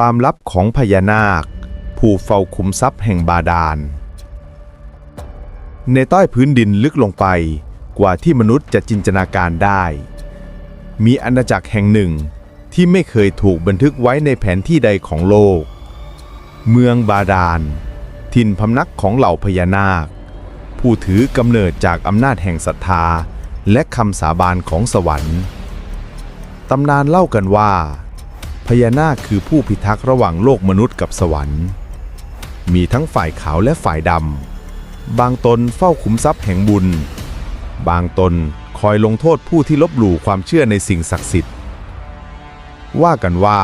ความลับของพญานาค ผู้เฝ้าขุมทรัพย์แห่งบาดาล ในใต้พื้นดินลึกลงไปกว่าที่มนุษย์จะจินตนาการได้ มีอาณาจักรแห่งหนึ่งที่ไม่เคยถูกบันทึกไว้ในแผนที่ใดของโลก เมืองบาดาลถิ่นพำนักของเหล่าพญานาค ผู้ถือกำเนิดจากอำนาจแห่งศรัทธาและคำสาบานของสวรรค์ ตำนานเล่ากันว่า พญานาคคือผู้พิทักษ์ระหว่างโลกมนุษย์กับสวรรค์ มีทั้งฝ่ายขาวและฝ่ายดำ บางตนเฝ้าขุมทรัพย์แห่งบุญ บางตนคอยลงโทษผู้ที่ลบหลู่ความเชื่อในสิ่งศักดิ์สิทธิ์ ว่ากันว่า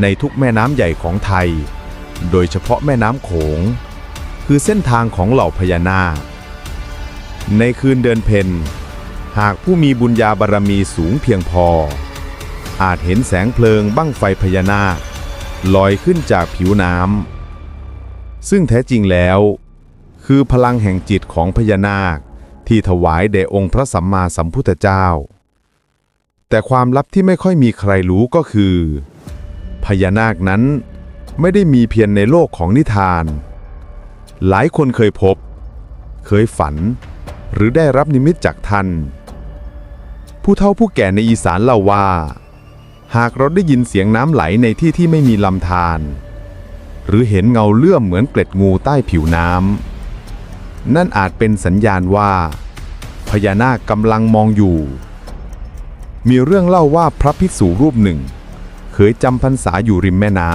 ในทุกแม่น้ำใหญ่ของไทย โดยเฉพาะแม่น้ำโขง คือเส้นทางของเหล่าพญานาค ในคืนเดือนเพ็ญหากผู้มีบุญญาบารมีสูงเพียงพอ อาจเห็นแสงเพลิงบั้งไฟพญานาคลอยขึ้นจากผิวน้ำซึ่งแท้จริงแล้ว คือพลังแห่งจิตของพญานาคที่ถวายแด่องค์พระสัมมาสัมพุทธเจ้า แต่ความลับที่ไม่ค่อยมีใครรู้ก็คือ พญานาคนั้นไม่ได้มีเพียงในโลกของนิทาน หลายคนเคยพบ เคยฝัน หรือได้รับนิมิตจากท่าน ผู้เฒ่าผู้แก่ในอีสานเล่าว่า หากเราได้ยินเสียงน้ำไหลในที่ที่ไม่มีลำธารหรือเห็นเงาเลื่อมเหมือนเกล็ดงูใต้ผิวน้ำนั่นอาจเป็นสัญญาณว่า พญานาคกำลังมองอยู่ มีเรื่องเล่าว่าพระภิกษุรูปหนึ่ง เคยจำพรรษาอยู่ริมแม่น้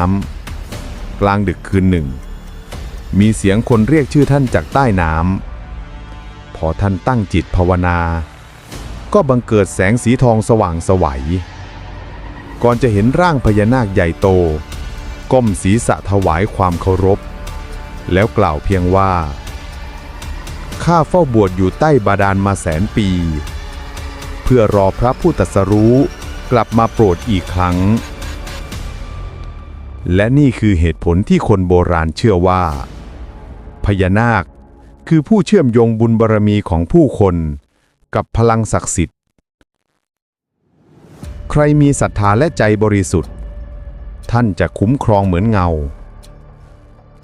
ำกลางดึกคืนหนึ่ง มีเสียงคนเรียกชื่อท่านจากใต้น้ำพอท่านตั้งจิตภาวนา ก็บังเกิดแสงสีทองสว่างสวัย ก่อนจะเห็นร่างพญานาคใหญ่โต ก้มศีรษะถวายความเคารพ แล้วกล่าวเพียงว่า ข้าเฝ้าบวชอยู่ใต้บาดาลมาแสนปี เพื่อรอพระผู้ตรัสรู้กลับมาโปรดอีกครั้ง และนี่คือเหตุผลที่คนโบราณเชื่อว่า พญานาคคือผู้เชื่อมโยงบุญบารมีของผู้คน กับพลังศักดิ์สิทธิ์ รมีศรัทธาและใจบริสุทธิ์ ท่านจะคุ้มครองเหมือนเงา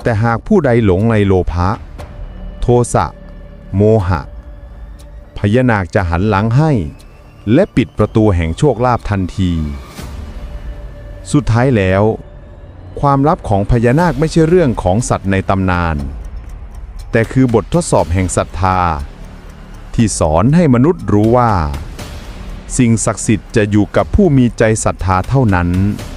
แต่หากผู้ใดหลงในโลภะ โทสะ โมหะ พญานาคจะหันหลังให้ และปิดประตูแห่งโชคลาภทันที สุดท้ายแล้ว ความลับของพญานาคไม่ใช่เรื่องของสัตว์ในตำนาน แต่คือบททดสอบแห่งศรัทธา ที่สอนให้มนุษย์รู้ว่า สิ่งศักดิ์สิทธิ์จะอยู่กับผู้มีใจศรัทธาเท่านั้น